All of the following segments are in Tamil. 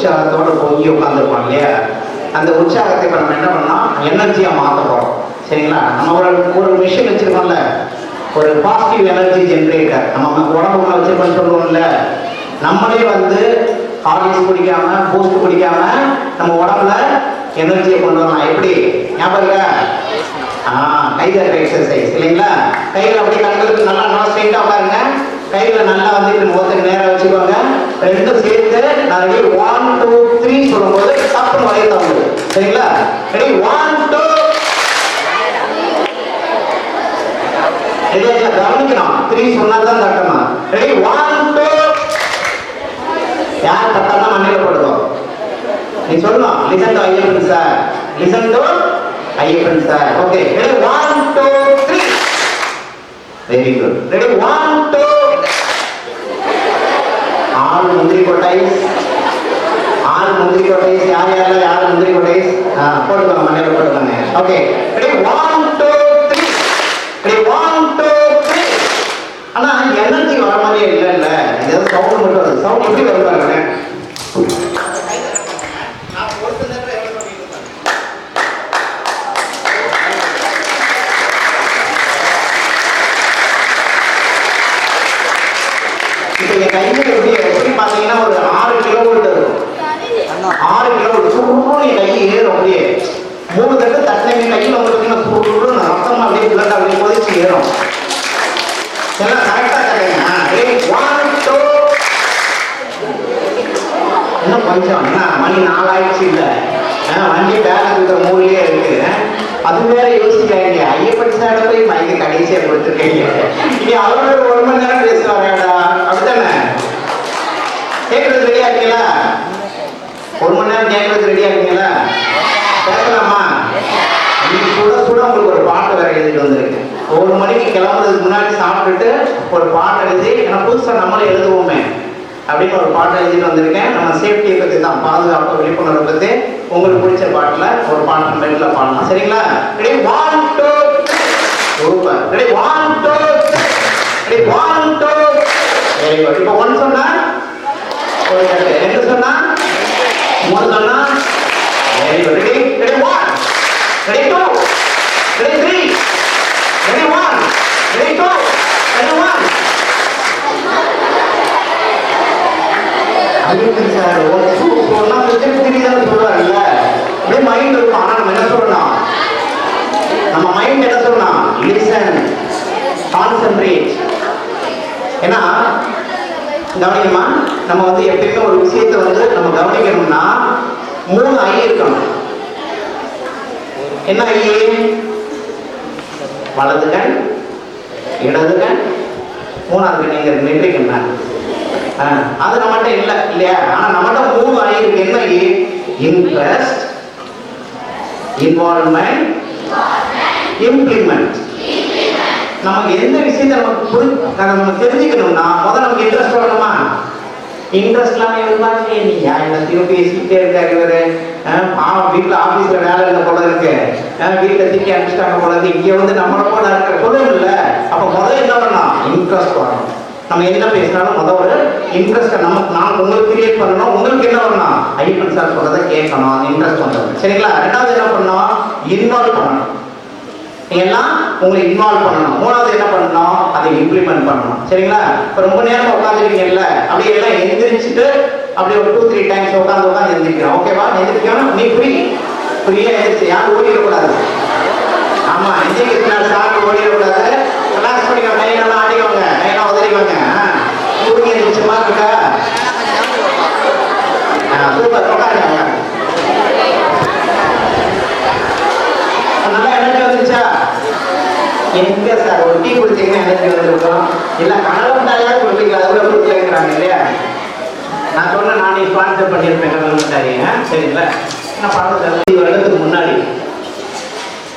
உற்சாகத்தோட பொங்கி உட்காந்துருப்போம் இல்லையா? அந்த உற்சாகத்தை இப்போ நம்ம என்ன பண்ணால் எனர்ஜியாக மாற்ற போகிறோம் சரிங்களா? நம்ம ஒரு ஒரு மிஷின் வச்சுருக்கோம்ல. ஒரு பாசிட்டிவ் எனர்ஜி ஜென்ரேட்டர் நம்ம உடம்புக்குள்ள வச்சிருக்கோம்னு சொல்லுவோம்ல. நம்மளே வந்து ஹார்லிக்ஸ் குடிக்காம பூஸ்ட் குடிக்காம நம்ம உடம்புல எனர்ஜியை கொண்டு வரலாம் எப்படி? ஞாபகம் ஆ கைதட்ட எக்ஸசைஸ் இல்லைங்களா? கையில் அப்படியே கண்களுக்கு நல்லா நல்லா ஸ்ட்ரெயிட்டாக பாருங்க கையில நல்லா வந்து இப்படி முகத்துக்கு நேராக வச்சுக்கோங்க. ரெண்டும் சேர்த்து நான் ரெடி ஒன் டூ த்ரீ சொல்லும்போது தப்பு வரைய தம்பு சரிங்களா? ரெடி ஒன் டூ ரெடியா கவனிக்கணும். த்ரீ சொன்னா தான் தட்டணும் ரெடி ஒன் டூ யார் தட்டாம மண்ணில் போடுவோம் நீ சொல்லணும். Listen to Ayyappan sir listen to Ayyappan sir okay ready one two three very good ready one two ஆறு முந்திரி கொட்டை ஆறு முந்திரி கொட்டை யார் யாரெல்லாம் யார் முந்திரி கொட்டைஸ் போட்டுக்கோங்க மண்ணில் போட்டுக்கோங்க ஓகே இப்படி ஒன் டூ த்ரீ இப்படி ஒன் டூ த்ரீ ஆனால் எனர்ஜி வர மாதிரியே இல்லை இல்லை இது சவுண்ட் மட்டும் வருது. சவுண்ட் எப்படி வருது பாருங்க இப்போ என் கையில் எப்படி பார்த்தீங்கன்னா ஒரு ஆறு கிலோ இருக்கும். ஆறு கிலோ சுருன்னு என் கை ஏறும் அப்படியே. மூணு தட்டு தட்டினீங்க கையில் வந்து பார்த்தீங்கன்னா சுருன்னு ரத்தம் அப்படியே அப்படியே கொதிச்சு ஏறும். எல்லாம் கரெக்டாக தட்டுங்க ஒன் டூ என்ன மணி நாலாயிடுச்சு இல்லை? வண்டி இருக்கிற மூலையே இருக்கு. அது வேற யோசிக்காங்க ஐயப்பன் சாட போய் மைக்கு கடைசியா கொடுத்துருக்கீங்க இனி அவரோட ஒரு மணி நேரம் பேசுவாங்கடா கேட்கறது ரெடியா இருக்கீங்களா? ஒரு மணி நேரம் கேட்கறது ரெடியா இருக்கீங்களா? கேட்கலாமா இன்னைக்கு சுட சுட உங்களுக்கு ஒரு பாட்டு வேற எழுதிட்டு வந்திருக்கு. ஒரு மணிக்கு கிளம்புறதுக்கு முன்னாடி சாப்பிட்டுட்டு ஒரு பாட்டு எழுதி ஏன்னா புதுசாக நம்மளே எழுதுவோமே அப்படின்னு ஒரு பாட்டு எழுதிட்டு வந்திருக்கேன். நம்ம சேஃப்டியை பற்றி தான் பாதுகாப்பு விழிப்புணர்வு பற்றி உங்களுக்கு பிடிச்ச பாட்டில் ஒரு பாட்டு மெட்டில் பாடலாம். சரிங்களா? Ready one two super. Ready one two ready one two very good இப்போ ஒன் சொன்னா ஒரு கட்டு ரெண்டு சொன்னா? மூணு சொன்னா? Very good ready ready one ready two ready three ready one ready two ready one sir ஒரு சூ- சொன்னா திருப்பி திருப்பி தான் அப்படியே மைண்ட் இருக்கும். ஆனால் நம்ம என்ன நம்ம மைண்ட் என்ன சொல்லணும்? லிசன் கான்சென்ட்ரேட் ஏன்னா கவனிக்கமா நம்ம வந்து எப்பயுமே ஒரு விஷயத்தை வந்து நம்ம கவனிக்கணும்னா மூணு ஐ இருக்கணும். என்ன ஐ? வலது கண் இடது கண். மூணாவது கண் எங்க அது நம்மகிட்ட இல்லை இல்லையா? ஆனா நம்மகிட்ட மூணு ஐ இருக்கு. என்ன இன்ட்ரெஸ்ட் இன்வால்மெண்ட் இம்ப்ளிமெண்ட் நமக்கு எந்த விஷயத்தை நமக்கு புரி அதை நம்ம தெரிஞ்சுக்கணும்னா முதல்ல நமக்கு இன்ட்ரெஸ்ட் வரணுமா இன்ட்ரெஸ்ட்லாம் இருந்தாலே நீ எல்லாத்தையும் பேசிக்கிட்டே இருக்காரு இவரு? பாவம் வீட்டுல ஆபீஸ்ல வேலை இல்லை போல இருக்கு. அஹ் வீட்டுல திக்கி அனுப்பிச்சிட்டாங்க போல இருக்கு. இங்க வந்து நம்மள போல இருக்க சொல்லுங்க இல்ல அப்ப முதல்ல என்ன பண்ணலாம்? இன்ட்ரெஸ்ட் வரணும் நம்ம என்ன பேசினாலும் முதல் ஒரு இன்ட்ரெஸ்ட்டை நமக்கு நான் உங்களுக்கு கிரியேட் பண்ணணும். உங்களுக்கு என்ன பண்ணலாம்? ஐயப்பன் சார் சொல்றதை கேட்கணும். அந்த இன்ட்ரெஸ்ட் வந்துடும் சரிங்களா? ரெண்டாவது என்ன பண்ணணும்? இன்வால்வ் பண்ணணும் எல்லாம் உங்களை இன்வால்வ் பண்ணணும். மூணாவது என்ன பண்ணணும்? அதை இம்ப்ளிமெண்ட் பண்ணணும். சரிங்களா? இப்போ ரொம்ப நேரம் உட்காந்துருக்கீங்கல்ல அப்படியே எல்லாம் எந்திரிச்சிட்டு அப்படியே ஒரு டூ த்ரீ டைம்ஸ் உட்காந்து உட்காந்து எந்திரிக்கிறோம். ஓகேவா எந்திரிக்கணும் நீ ஃப்ரீ ஃப்ரீயாக எந்திரிச்சு. யாரும் ஓடிடக்கூடாது. ஆமா எந்திரிக்கிறதுனால சாப்பிட்டு ஓடிடக்கூடாது. ரிலாக்ஸ் பண்ணிக்கோங்க. கையெல்லாம் ஆடிக்கோங்க கையெல்லாம் உதறிக்கோங்க. தூங்கி எந்திரிச்ச மாதிரி இருக்கா சூப்பர் உட்காருங்க. நல்லா எனர்ஜி வந்துச்சா எங்க சார்? ஒரு டீ குடிச்சீங்கன்னா எனர்ஜி வந்துருக்கோம் இல்ல கனவு தாயாவது கொடுப்பீங்க அதை விட இல்லையா? நான் சொன்னேன் நானே ஸ்பான்சர் பண்ணியிருப்பேன் கனவு தாரிங்க சரிங்களா? நான் பணம் இருபது வருடத்துக்கு முன்னாடி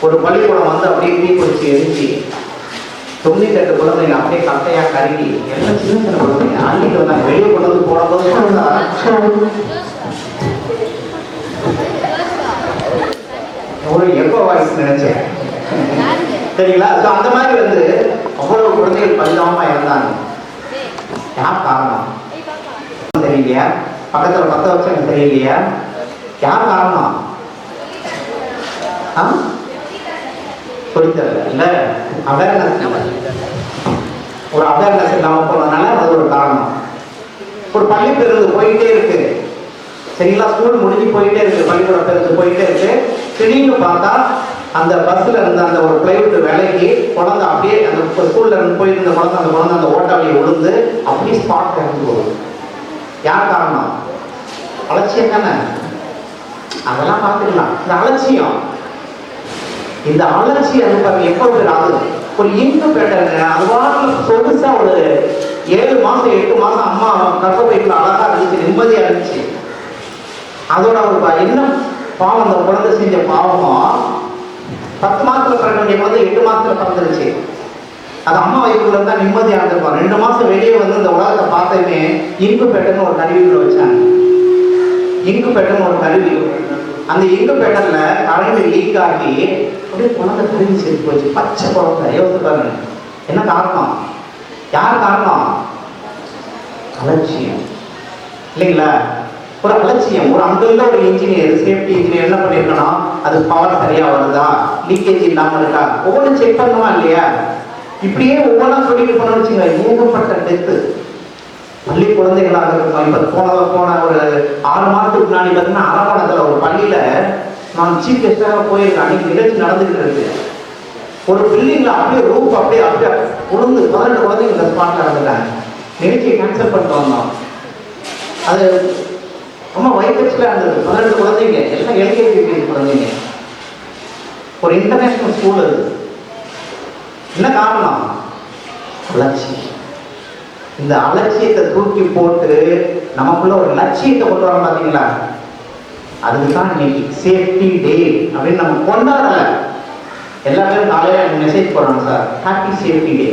ஒரு பள்ளிக்கூடம் வந்து அப்படியே டீ குடிச்சு எரிஞ்சு தொண்ணூத்தி எட்டு குழந்தைங்க அப்படியே கட்டையா கருகி எல்லாம் சின்ன சின்ன குழந்தைங்க? அள்ளிட்டு வந்தாங்க. வெளியே கொண்டு வந்து போடும்போது ஒரு எப்போ வாய்ஸ் நினைச்சேன். சரிங்களா? ஸோ அந்த மாதிரி வந்து அவ்வளவு குழந்தைகள் பரிதாபமாக இருந்தாங்க யார் காரணம்? தெரியலையா. பக்கத்தில் பத்த வருஷம் தெரியலையா. யார் காரணம்? ஆ? சொல்லித்தரல இல்ல? அவேர்னஸ் ஒரு அவேர்னஸ் இல்லாமல் போனதுனால அது ஒரு காரணம். ஒரு பள்ளி பேருந்து போயிட்டே இருக்கு. சரிங்களா? ஸ்கூல் முடிஞ்சு போயிட்டே இருக்கு. பள்ளிக்கூட பேருந்து போயிட்டே இருக்கு. திடீர்னு பார்த்தா அந்த பஸ்ல இருந்த அந்த ஒரு பிளைவுட் விலகி குழந்தை அப்படியே அந்த ஸ்கூல்ல இருந்து போயிட்டு குழந்தை அந்த குழந்தை அந்த ஓட்டாளியை விழுந்து அப்படியே ஸ்பாட் இறந்து யார் காரணம்? அலட்சியம் தானே? அதெல்லாம் பார்த்துக்கலாம். இந்த அலட்சியம். இந்த அலட்சியம் பாருங்க எப்போ ஆகுது? ஒரு இன்பு பேட்டர்ங்க அது வாட்டில் சொகுசா ஒரு ஏழு மாசம் எட்டு மாசம் அம்மா கர்ப்பப்பைக்குள்ள அழகா இருந்துச்சு நிம்மதியா இருந்துச்சு. அதோட ஒரு என்ன பாவம் அந்த குழந்தை செஞ்ச பாவமோ பத்து மாதத்தில் பிறக்க வேண்டிய குழந்தை எட்டு மாதத்தில் பிறந்துருச்சு. அது அம்மா வயிற்றுல இருந்தால் நிம்மதியாக இருந்திருப்பான் ரெண்டு மாதம் வெளியே வந்து இந்த உலகத்தை பார்த்ததுமே இங்கு பெட்டன்னு ஒரு கருவிக்குள்ள வச்சாங்க. இங்கு பெட்டன்னு ஒரு கருவி. அந்த இங்கு பேட்டர்ல கரண்ட் லீக் ஆகி அப்படியே குழந்தை கருவி சேர்த்து போச்சு. பச்சை குழந்தை. யோசித்து பாருங்க. என்ன காரணம்? யார் காரணம்? அலட்சியம். இல்லைங்களா? ஒரு அலட்சியம் ஒரு அங்குள்ள ஒரு இன்ஜினியர் சேஃப்டி இன்ஜினியர் என்ன பண்ணிருக்கணும் அது பவர் சரியா வருதா? லீக்கேஜ் இல்லாம இருக்கா? ஒவ்வொன்றும் செக் பண்ணுமா இல்லையா? இப்படியே ஒவ்வொன்றா சொல்லிட்டு போனோம்னு வச்சுங்க ஏகப்பட்ட டெத்து பள்ளி குழந்தைகளாக இருக்கும் இப்ப போன போன ஒரு ஆறு மாதத்துக்கு முன்னாடி பார்த்தீங்கன்னா அரக்கோணத்துல ஒரு பள்ளியில நான் சீஃப் கெஸ்டாக போயிருக்கேன் அன்னைக்கு நிகழ்ச்சி நடந்துகிட்டு இருக்கு ஒரு பில்டிங்ல அப்படியே ரூப் அப்படியே அப்படியே உளுந்து பதினெட்டு குழந்தைங்க இந்த ஸ்பாட்ல இறந்துட்டாங்க நிகழ்ச்சியை கேன்சல் பண்ணிட்டு வந்தோம். அது ரொம்ப வயிற்றுல இருந்தது பதினெட்டு குழந்தைங்க. எல்லாம் எல்கேஜி குழந்தைங்க. ஒரு இன்டர்நேஷ்னல் ஸ்கூல் அது. என்ன காரணம்? அலட்சியம். இந்த அலட்சியத்தை தூக்கி போட்டு நமக்குள்ள ஒரு லட்சியத்தை கொண்டு வரோம் பார்த்தீங்களா அதுக்கு இன்னைக்கு சேஃப்டி டே அப்படின்னு நம்ம கொண்டாடல. எல்லா பேரும் எனக்கு மெசேஜ் போடுறாங்க சார் ஹாப்பி சேஃப்டி டே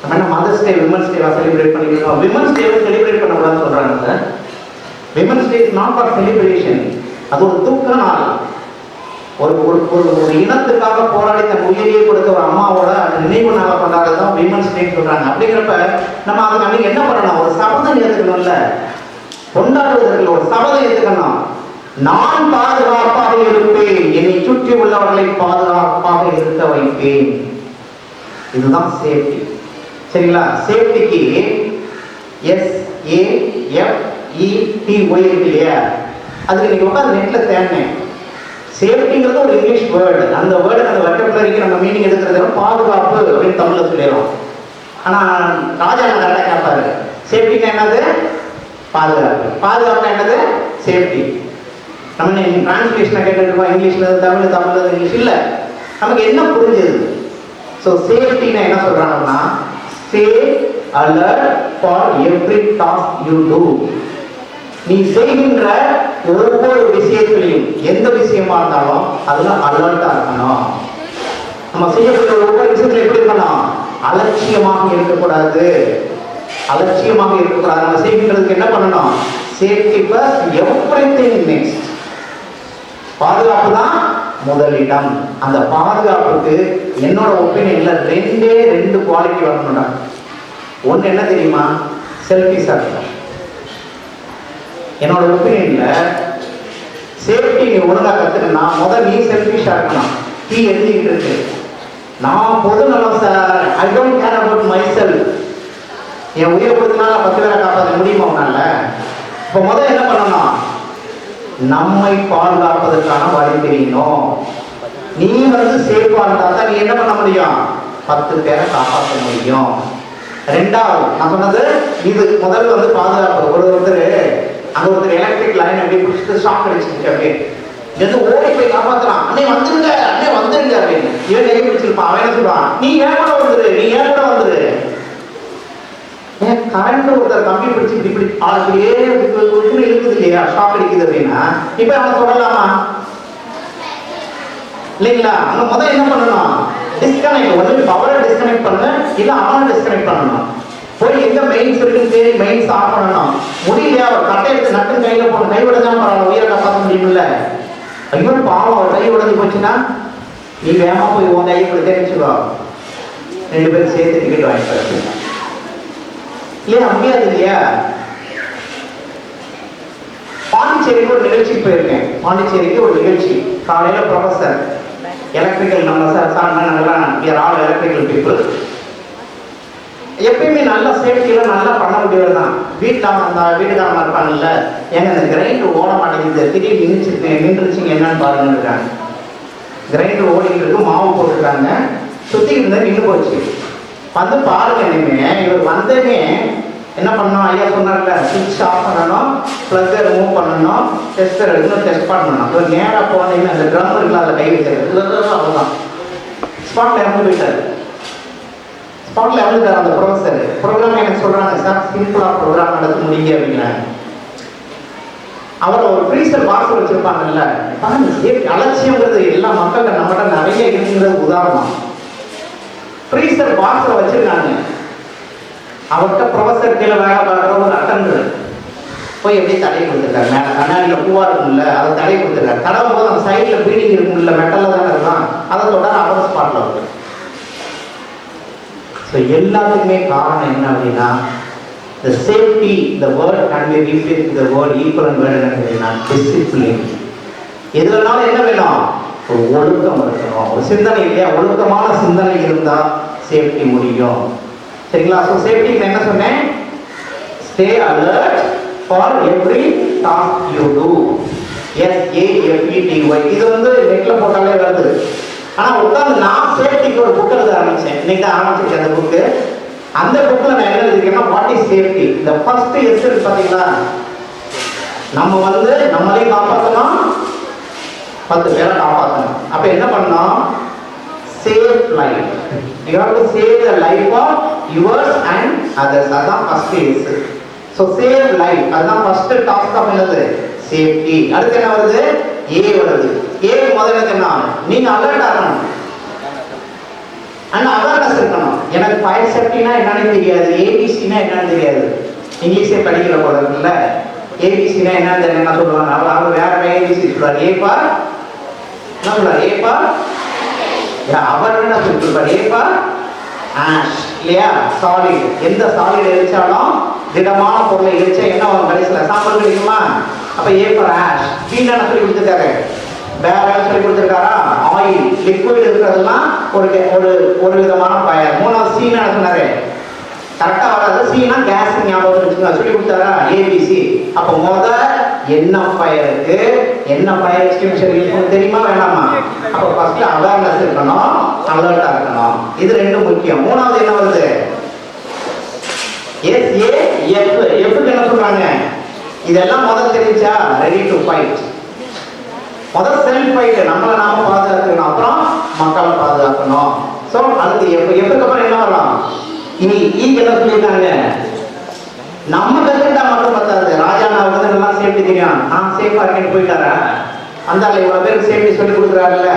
நம்ம என்ன மதர்ஸ் டே விமன்ஸ் டேவா செலிப்ரேட் பண்ணிக்கிறோம் விமன்ஸ் டேவை செலிப்ரேட் பண்ணக்கூடாதுன்னு சொல்றாங்க sir women's day is not for celebration அது ஒரு தூக்க நாள். ஒரு ஒரு ஒரு இனத்துக்காக போராடி தன் உயிரியை கொடுத்த ஒரு அம்மாவோட நினைவு நாளை கொண்டாடுறது தான் விமன்ஸ் டே சொல்றாங்க. அப்படிங்கிறப்ப நம்ம அதுக்கு அன்னைக்கு என்ன பண்ணணும் ஒரு சபதம் ஏற்றுக்கணும்ல கொண்டாடுவதற்கு ஒரு சபதம் ஏற்றுக்கணும் நான் பாதுகாப்பாக இருப்பேன். என்னை சுற்றி உள்ளவர்களை பாதுகாப்பாக இருக்க வைப்பேன். இதுதான் சேஃப்டி சரிங்களா? சேஃப்டிக்கு எஸ் ஏ எஃப் E, இ இருக்கு இல்லையா? அதுக்கு நீங்க உட்காந்து நெட்ல தேடினேன் சேஃப்டிங்கிறது ஒரு இங்கிலீஷ் வேர்டு அந்த வேர்டு அந்த வட்டப்பிள்ளைக்கு நம்ம மீனிங் எடுக்கிறது பாதுகாப்பு அப்படின்னு தமிழ்ல சொல்லிடுவோம் ஆனா ராஜா நான் கரெக்டாக கேட்பாரு? சேஃப்டினா என்னது? பாதுகாப்பு. பாதுகாப்புனா என்னது? சேஃப்டி நம்ம டிரான்ஸ்லேஷனை கேட்டுருக்கோம் இங்கிலீஷ்ல தமிழ் தமிழ் இங்கிலீஷ் இல்லை. நமக்கு என்ன புரிஞ்சது? ஸோ சேஃப்டினா என்ன சொல்றாங்கன்னா stay alert for every task you do நீ செய்கின்ற ஒவ்வொரு விஷயத்திலையும் எந்த விஷயமா இருந்தாலும் அதுல அலர்ட்டா இருக்கணும். நம்ம செய்யக்கூடிய ஒவ்வொரு விஷயத்துல எப்படி இருக்கணும்? அலட்சியமாக இருக்கக்கூடாது. அலட்சியமாக இருக்கக்கூடாது. நம்ம செய்கின்றதுக்கு என்ன பண்ணணும்? Safety plus everything next பாதுகாப்பு தான் முதலிடம். அந்த பாதுகாப்புக்கு என்னோட ஒப்பீனியன்ல ரெண்டே ரெண்டு குவாலிட்டி வரணும்டா. ஒன்று என்ன தெரியுமா? செல்ஃபி இருக்கணும். என்னோட ஒப்பீனியன்ல சேஃப்டி நீ ஒழுங்கா கத்துக்கணும்னா முதல் நீ செல்ஃபிஷா இருக்கணும். நீ எழுதிக்கிட்டு இருக்கு. நான் பொது நலம் sir I don't care about myself என் உயிரை கொடுத்தனால பத்து பேரை காப்பாற்ற முடியுமா உன்னால? இப்போ முதல் என்ன பண்ணணும்? நம்மை பாதுகாப்பதற்கான வழி தெரியணும். நீ வந்து சேஃபா இருந்தா தான் நீ என்ன பண்ண முடியும்? பத்து பேரை காப்பாற்ற முடியும். ரெண்டாவது நான் சொன்னது இது முதல்ல வந்து பாதுகாப்பு. ஒரு ஒருத்தர் அங்க ஒருத்தர் எலக்ட்ரிக் லைன் அப்படி பிடிச்சிட்டு ஷாக் அடிச்சிருக்கு அப்படியே. எது ஓடி போய் காப்பாத்துறான். அண்ணே வந்துருங்க அண்ணே வந்துருங்க அப்படின்னு. இவன் கை பிடிச்சிருப்பான். அவன் என்ன சொல்லுவான்? நீ ஏன் கூட வந்துரு? நீ ஏன் கூட வந்துரு? ஏன் கரண்ட் ஒருத்தர் கம்பி பிடிச்சி இப்படி இப்படி அப்படியே இருக்குது இல்லையா? ஷாக் அடிக்குது அப்படின்னா இப்ப அவனை தொடலாமா இல்லைங்களா? அங்க முதல்ல என்ன பண்ணணும்? டிஸ்கனெக்ட் ஒன்று பவரை டிஸ்கனெக்ட் பண்ணு இல்லை அவனை டிஸ்கனெக்ட் பண்ணணும். போய் எங்க மெயின்ஸ் இருக்குன்னு தேடி மெயின்ஸ் ஆஃப் பண்ணணும் முடியலையா அவர் கட்டை எடுத்து நட்டு கையில போன கை விடதான் பரவாயில்ல உயிரை காப்பாற்ற முடியுமில்ல ஐயோ பாவம் அவர் கை உடஞ்சு போச்சுன்னா நீ வேகமா போய் உன் கையை இப்படி தெரிஞ்சுக்கோ ரெண்டு பேரும் சேர்த்து டிக்கெட் வாங்கிட்டு இல்லையா முடியாது இல்லையா பாண்டிச்சேரிக்கு ஒரு நிகழ்ச்சிக்கு போயிருக்கேன் பாண்டிச்சேரிக்கு ஒரு நிகழ்ச்சி காலையில ப்ரொஃபஸர் எலக்ட்ரிக்கல் நம்ம சார் சார் நல்லா ஆல் எலக்ட்ரிக்கல் பீப்புள் எப்பயுமே நல்ல சேஃப்டியில் நல்லா பண்ண முடியாது தான். வீட்டில் இருந்தா வீட்டுக்காரமா இருப்பாங்கல்ல. ஏங்க இந்த கிரைண்டர் ஓட மாட்டேங்குது. திடீர்னு நின்றுச்சு நின்றுச்சுங்க என்னன்னு பாருங்கன்னு இருக்காங்க. கிரைண்டர் ஓடிட்டு இருக்கு மாவு போட்டுருக்காங்க. சுற்றி இருந்தால் நின்று போச்சு. வந்து பாருங்க இனிமே இவர் வந்தமே என்ன பண்ணணும்? ஐயா சொன்னார்ல சுவிட்ச் ஆஃப் பண்ணணும் ப்ளக்கை ரிமூவ் பண்ணணும் டெஸ்டர் எடுக்கணும் டெஸ்ட் பண்ணணும். இவர் நேராக போனீங்கன்னா அந்த ட்ரம் இருக்குல்ல அதில் கை வச்சிருக்கு அவ்வளோதான் ஸ்பாட்ல இறந்து போயிட்டாரு. தமிழ் லெவலில் தர அந்த ப்ரொஃபஸர் ப்ரோக்ராம் எனக்கு சொல்கிறாங்க சார் சிம்பிளாக ப்ரோக்ராம் நடத்த முடியுங்க அப்படிங்கிறாங்க. அவர் ஒரு ஃப்ரீசர் பாக்ஸ் வச்சிருப்பாங்கல்ல அலட்சியங்கிறது எல்லா மக்கள்கிட்ட நம்மகிட்ட நிறைய இருக்குங்கிறது உதாரணம். ஃப்ரீசர் பாக்ஸை வச்சிருக்காங்க. அவர்கிட்ட ப்ரொஃபஸர் கீழே வேலை பார்க்குற ஒரு அட்டண்டர் போய் எப்படி தடையை கொடுத்துருக்காரு மேலே கண்ணாடியில் பூவா இருக்கும்ல அதை தடையை கொடுத்துருக்காரு தடவும் போது அந்த சைடில் பீடிங் இருக்கும்ல மெட்டலில் தானே இருக்கலாம் அதை தொடர அவர் ஸ்பாட்டில் இருக்கு ஸோ எல்லாத்துக்குமே காரணம் என்ன அப்படின்னா the safety the word can be replaced the the word equivalent என்ன அப்படின்னா டிசிப்ளின் எது வேணாலும் என்ன வேணும்? ஒரு ஒழுக்கம் இருக்கணும். ஒரு சிந்தனை இல்லையா? ஒழுக்கமான சிந்தனை இருந்தால் சேஃப்டி முடியும். சரிங்களா? ஸோ சேஃப்டிக்கு என்ன சொன்னேன்? Stay alert for every task you do S A Y இது வந்து நெட்டில் போட்டாலே வருது. ஆனால் உட்காந்து நான் சேஃப்டிக்கு ஒரு புக் எழுத ஆரம்பிச்சேன். இன்னைக்கு தான் ஆரம்பிச்சிருக்கேன் அந்த புக்கு அந்த புக்கில் நான் என்ன எழுதிருக்கேன்னா வாட் இஸ் சேஃப்டி இந்த ஃபர்ஸ்ட் எஸ் பார்த்தீங்களா? நம்ம வந்து நம்மளையும் காப்பாற்றணும் பத்து பேரை காப்பாற்றணும் அப்போ என்ன பண்ணோம் save life you have to save the life of yours and others அதான் first S so save life அதுதான் ஃபர்ஸ்ட் டாஸ்க் ஆஃப் என்னது? சேஃப்டி அடுத்து என்ன வருது? ஏ வருது ஏ முதல்ல என்ன நீங்க அலர்ட் ஆகணும் அண்ட் அவேர்னஸ் இருக்கணும். எனக்கு ஃபயர் சேஃப்டினா என்னன்னு தெரியாது. ஏபிசினா என்னன்னு தெரியாது. இங்கிலீஷே படிக்கிற போல இருக்குல்ல. ஏபிசினா என்னன்னு தெரியல சொல்லுவாங்க. அவர் அவர் வேற ஏபிசி சொல்றாரு ஏப்பா என்ன சொல்றாரு ஏப்பா அவர் என்ன சொல்லிருப்பார் ஏப்பா ஆஷ் இல்லையா சாலிட் எந்த சாலிட் எரிச்சாலும் திடமான பொருளை எரிச்சா என்ன வரும் கடைசியில்? சாம்பல் கிடைக்குமா? அப்ப ஏ ஃபார் ஆஷ் பீனா சொல்லி கொடுத்துருக்காரு வேற யாரும் சொல்லி கொடுத்துருக்காரா? ஆயில் லிக்விட் இருக்கிறதெல்லாம் ஒரு ஒரு ஒரு விதமான பயர். மூணாவது சீனா என்ன சொன்னாரு? கரெக்டாக வராது. சீனா கேஸ் ஞாபகம் வச்சுக்கோங்க. சொல்லி கொடுத்தாரா? ஏபிசி அப்போ முதல் என்ன ஃபயருக்கு என்ன ஃபயர் எக்ஸ்டிங்ஷன் தெரியுமா? வேணாமா? அப்ப ஃபர்ஸ்ட் அவேர்னஸ் இருக்கணும் அலர்ட்டா இருக்கணும். இது ரெண்டும் முக்கியம். மூணாவது என்ன வருது? எஸ் ஏ எஃப் எஃப்க்கு என்ன சொல்றாங்க? இதெல்லாம் முதல் தெரிஞ்சா ரெடி டு ஃபைட் முதல் செல்ஃப் ஃபைட் நம்மளை நாம பாதுகாக்கணும் அப்புறம் மக்களை பாதுகாக்கணும். ஸோ அடுத்து எப்ப எப்பக்கு அப்புறம் என்ன வரலாம் இனி e. ஈக்கு e என்ன சொல்லியிருக்காங்க? நம்ம கற்றுக்கிட்ட சேஃப்டி நான் சேஃபா இருக்கேன்னு போயிட்டாரா? அந்த ஆளு இவ்வளோ பேருக்கு சேஃப்டி சொல்லி கொடுக்குறாருல்ல.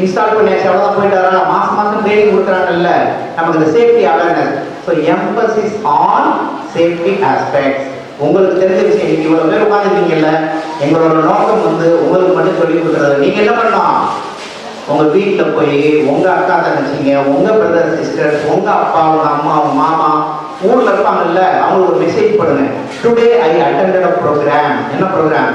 இன்ஸ்டால் பண்ணியாச்சு அவ்வளோதான் போயிட்டாரா? மாதம் மாதம் ட்ரைனிங் கொடுக்குறாங்கல்ல. நமக்கு இந்த safety awareness so emphasis on safety aspects உங்களுக்கு தெரிஞ்ச விஷயம் நீங்கள் இவ்வளோ பேர் உட்காந்துருக்கீங்கல்ல எங்களோட நோக்கம் வந்து உங்களுக்கு மட்டும் சொல்லி கொடுக்குறது. நீங்கள் என்ன பண்ணலாம்? உங்க வீட்டில் போய் உங்க அக்கா தங்கச்சிங்க உங்க பிரதர் சிஸ்டர் உங்க அப்பா உங்க அம்மா உங்க மாமா ஊர்ல இருப்பாங்கல்ல அவங்களுக்கு ஒரு மெசேஜ் பண்ணுங்க today I attended a program என்ன ப்ரோக்ராம்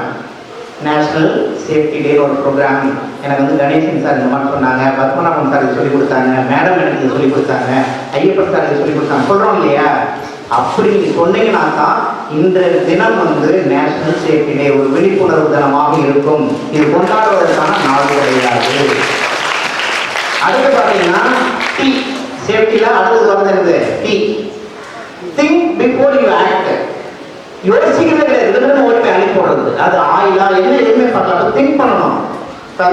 நேஷனல் சேஃப்டி டே ஒரு ப்ரோக்ராம் எனக்கு வந்து கணேசன் சார் இந்த மாதிரி சொன்னாங்க பத்மநாபன் சார் சொல்லிக் சொல்லி கொடுத்தாங்க மேடம் எனக்கு இது சொல்லி கொடுத்தாங்க ஐயப்பன் சார் இது சொல்லி கொடுத்தாங்க. சொல்கிறோம் இல்லையா? அப்படி நீங்கள் சொன்னீங்கன்னா தான் இன்றைய தினம் வந்து நேஷனல் சேஃப்டி டே ஒரு விழிப்புணர்வு தினமாக இருக்கும். இது கொண்டாடுவதற்கான நாள் கிடையாது. அடுத்து பார்த்தீங்கன்னா டி சேஃப்டியில் அடுத்தது வந்து T think before you act யோசிக்கிறத கிடையாது இதுன்னு ஓடி போய் அனுப்பி போடுறது அது ஆயிலா? என்ன எதுவுமே பண்ணலாம் திங்க் பண்ணணும்.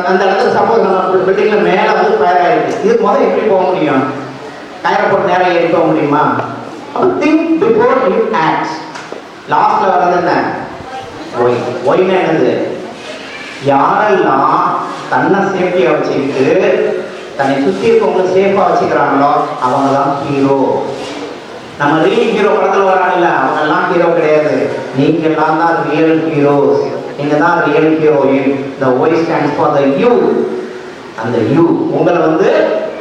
அந்த- இடத்துல சப்போஸ் நம்ம பில்டிங்ல மேல வந்து ஃபயர் ஆயிருக்கு. இது முதல்ல எப்படி போக முடியும்? கயிறை போட்டு நேரம் ஏறி போக முடியுமா? அப்போ திங்க் பிஃபோர் யூ ஆக்ட் லாஸ்ட்ல வர்றது என்ன? ஒய் ஒய்னா என்னது? யாரெல்லாம் தன்னை சேஃப்டியா வச்சுக்கிட்டு தன்னை சுத்தி இருக்கவங்க சேஃபா வச்சுக்கிறாங்களோ அவங்க தான் ஹீரோ நம்ம ரீல் ஹீரோ படத்தில் வராங்கல்ல அவங்கெல்லாம் ஹீரோ கிடையாது. நீங்கள்லாம் தான் ரியல் ஹீரோஸ் நீங்கள் தான் real heroine the Y stands for the U அந்த யூ உங்களை வந்து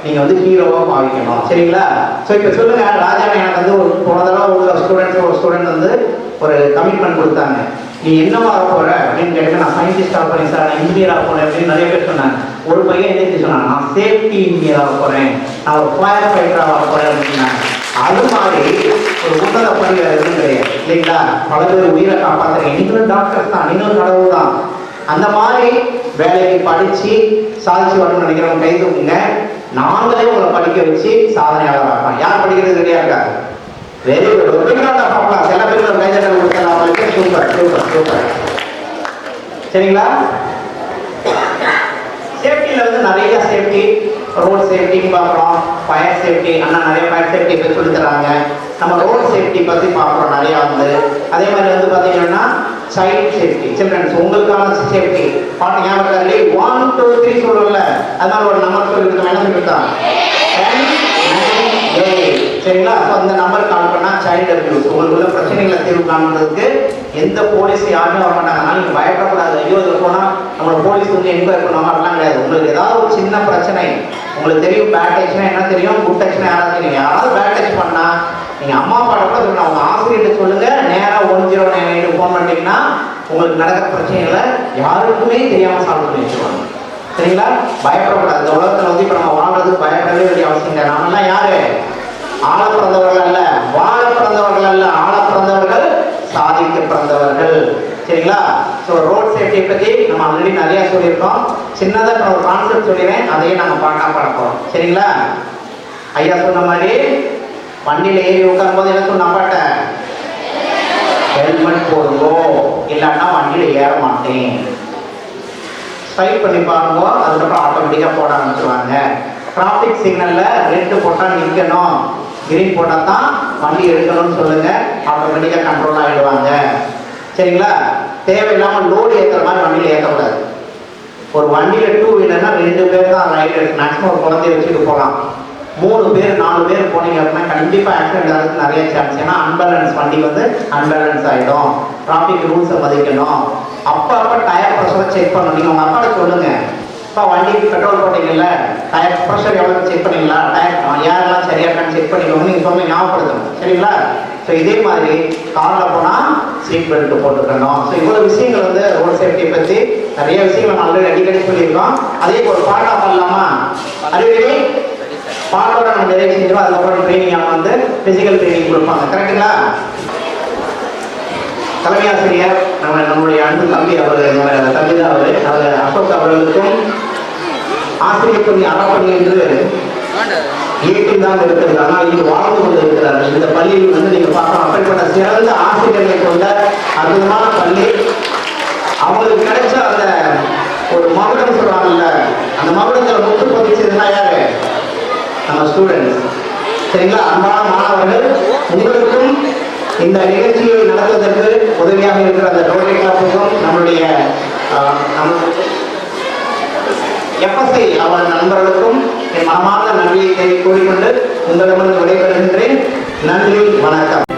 நீங்கள் வந்து ஹீரோவாக பாவிக்கணும் சரிங்களா? ஸோ இப்போ சொல்லுங்கள் ராஜா எனக்கு வந்து ஒரு போனதெல்லாம் தடவை ஒரு ஸ்டூடெண்ட் ஒரு ஸ்டூடெண்ட் வந்து ஒரு கமிட்மெண்ட் கொடுத்தாங்க. நீ என்னவா ஆக போற அப்படின்னு கேட்டு நான் சயின்டிஸ்ட் ஆக போறேன் சார் நான் இன்ஜினியர் ஆக போறேன் அப்படின்னு நிறைய பேர் சொன்னாங்க. ஒரு பையன் என்ன சொன்னாங்க நான் சேஃப்டி இன்ஜினியர் ஆக போறேன். நான் ஒரு ஃபயர் ஃபைட்டர் ஆக போறேன் அப்படின்னாங்க. அது மாதிரி ஒரு உன்னத பணியில் எதுவும் கிடையாது இல்லைங்களா? பல பேர் உயிரை காப்பாற்றுறீங்க நீங்களும் டாக்டர் தான் நீங்களும் கடவுள் தான். அந்த மாதிரி வேலைக்கு படித்து சாதிச்சு வரணும்னு நினைக்கிறவங்க கைதுங்க நாங்களே உங்களை படிக்க வச்சு சாதனையாளர் ஆகலாம் யார் படிக்கிறது ரெடியா இருக்காங்க? வெரி குட் ஒரு பின்னாண்ட பார்க்கலாம் சில பேர் ஒரு கைதட்டல் கொடுக்கலாம் அவங்களுக்கு சூப்பர் சூப்பர் சூப்பர் சரிங்களா? சேஃப்டியில் வந்து நிறைய சேஃப்டி ரோட் சேஃப்டின்னு பார்க்குறோம் ஃபயர் சேஃப்டி அண்ணா நிறைய ஃபயர் சேஃப்டி பற்றி சொல்லி தராங்க நம்ம ரோட் சேஃப்டி பற்றி பார்க்குறோம் நிறையா வந்து. அதே மாதிரி வந்து பார்த்தீங்கன்னா சைல்ட் சேஃப்டி சில்ட்ரன்ஸ் உங்களுக்கான சேஃப்டி பாட்டு ஞாபகம் இல்லை ஒன் டூ த்ரீ சொல்கிறோம்ல அதனால ஒரு நம்பர் சொல்லியிருக்கோம். என்ன சொல்லியிருக்கான் சரிங்களா? ஸோ அந்த நம்பர் கால் பண்ணால் சைல்டு அபியூஸ் உங்களுக்குள்ள பிரச்சனைகளை தீர்வு காண்றதுக்கு எந்த போலீஸ் யாருமே வர மாட்டாங்கனாலும் நீங்கள் பயப்படக்கூடாது. ஐயோ இதில் போனால் நம்மளோட போலீஸ் வந்து என்கொயர் பண்ணுவாங்க. அப்படிலாம் கிடையாது. உங்களுக்கு ஏதாவது ஒரு சின்ன பிரச்சனை உங்களுக்கு தெரியும் பேட் டச்னா என்ன தெரியும்? குட் டச்னா யாராவது தெரியும். யாராவது பேட் டச் பண்ணால் நீங்கள் அம்மா அப்பா கூட சொல்லணும் அவங்க ஆசிரியர்கிட்ட சொல்லுங்கள் நேராக one zero nine eight phone பண்ணிட்டீங்கன்னா உங்களுக்கு நடக்கிற பிரச்சனைகளை யாருக்குமே தெரியாமல் சால்வ் பண்ணி வச்சுருவாங்க. சரிங்களா? பயப்படக்கூடாது. இந்த உலகத்தில் வந்து இப்போ நம்ம வாழ்றதுக்கு பயப்படவே வேண்டிய அவசியம் இல்லை. நம்மளாம் யாரு? ஆள பிறந்தவர்கள் அல்ல. வாழ பிறந்தவர்கள் அல்ல. ஆள பிறந்தவர்கள் சாதிக்க பிறந்தவர்கள். சரிங்களா? ஸோ ரோட் சேஃப்டியை பற்றி நம்ம ஆல்ரெடி நிறையா சொல்லியிருக்கோம். சின்னதாக நான் ஒரு கான்செப்ட் சொல்லிடுறேன். அதையும் நம்ம பார்க்க பார்ப்போம் சரிங்களா? ஐயா சொன்ன மாதிரி வண்டியில் ஏறி உட்காரும் போது என்ன சொன்ன அப்பாட்ட? ஹெல்மெட் போடுங்கோ. இல்லைன்னா வண்டியில் ஏற மாட்டேன். ஸ்ட்ரைக் பண்ணி பாருங்க. அதுக்கப்புறம் ஆட்டோமேட்டிக்காக போட ஆரம்பிச்சுருவாங்க. டிராஃபிக் சிக்னலில் ரெட்டு போட்டால் நிற்கணும் கிரீன் போட்டால் தான் வண்டி எடுக்கணும்னு சொல்லுங்கள் ஆட்டோமேட்டிக்காக கண்ட்ரோல் ஆகிடுவாங்க சரிங்களா? தேவையில்லாமல் லோடு ஏற்றுற மாதிரி வண்டியில் ஏற்றக்கூடாது ஒரு வண்டியில் டூ வீலர்னா ரெண்டு பேர் தான் ரைடு மேக்ஸிமம் ஒரு குழந்தைய வச்சுட்டு போகலாம். மூணு பேர் நாலு பேர் போனீங்க அப்படின்னா கண்டிப்பாக ஆக்சிடென்ட் ஆகிறது நிறைய சான்ஸ் ஏன்னா அன்பேலன்ஸ் வண்டி வந்து அன்பேலன்ஸ் ஆகிடும் டிராஃபிக் ரூல்ஸை மதிக்கணும். அப்போ அப்போ டயர் ப்ரெஷரை செக் பண்ணணும். நீங்கள் உங்கள் அப்பாட்ட சொல்லுங்கள் இப்போ வண்டி பெட்ரோல் போட்டீங்கல்ல? டயர் ப்ரெஷர் எவ்வளோ செக் பண்ணீங்களா? டயர் யாரெல்லாம் சரியாக இருக்கான்னு செக் பண்ணிக்கணும்னு நீங்கள் சொன்ன ஞாபகப்படுத்தணும். சரிங்களா? ஸோ இதே மாதிரி காரில் போனால் சீட் பெல்ட் போட்டுக்கணும். ஸோ இவ்வளோ விஷயங்கள் வந்து ரோட் சேஃப்டியை பற்றி நிறைய விஷயங்கள் நம்ம ஆல்ரெடி அடிக்கடி சொல்லியிருக்கோம் அதே போல் பாட்டா பண்ணலாமா அறிவியல் பாட்டோட நம்ம நிறைய செஞ்சிடும் அதுக்கப்புறம் ட்ரைனிங் வந்து ஃபிசிக்கல் ட்ரைனிங் கொடுப்பாங்க. கரெக்டுங்களா தலைமை ஆசிரியர் நம்ம நம்முடைய அன்பு தம்பி அவர் தம்பி தான் அவர். அவர் அசோக் அவர்களுக்கும் ஆசிரியர் பணி அறப்பணி என்று இயக்கில் தான் இருக்கிறது. ஆனால் இங்கு வாழ்ந்து கொண்டிருக்கிறார்கள் இந்த பள்ளியில் வந்து நீங்க பார்க்கலாம். அப்படிப்பட்ட சிறந்த ஆசிரியர்களை கொண்ட அற்புதமான பள்ளி. அவங்களுக்கு கிடைச்ச அந்த ஒரு மகுடம் சொல்றாங்கல்ல அந்த மகுடத்துல முத்து பதிச்சதுன்னா யாரு? நம்ம ஸ்டூடெண்ட்ஸ் சரிங்களா? அன்பான மாணவர்கள் உங்களுக்கும் இந்த நிகழ்ச்சியை நடத்துவதற்கு உதவியாக இருக்கிற அந்த ரோட்டரி கிளப்புக்கும் நம்மளுடைய நம்ம எஃப்எஸ்ஐ அவன் நண்பர்களுக்கும் என் மனமார்ந்த நன்றியை கூறிக்கொண்டு உங்களிடமிருந்து விடைபெறுகின்றேன். நன்றி வணக்கம்.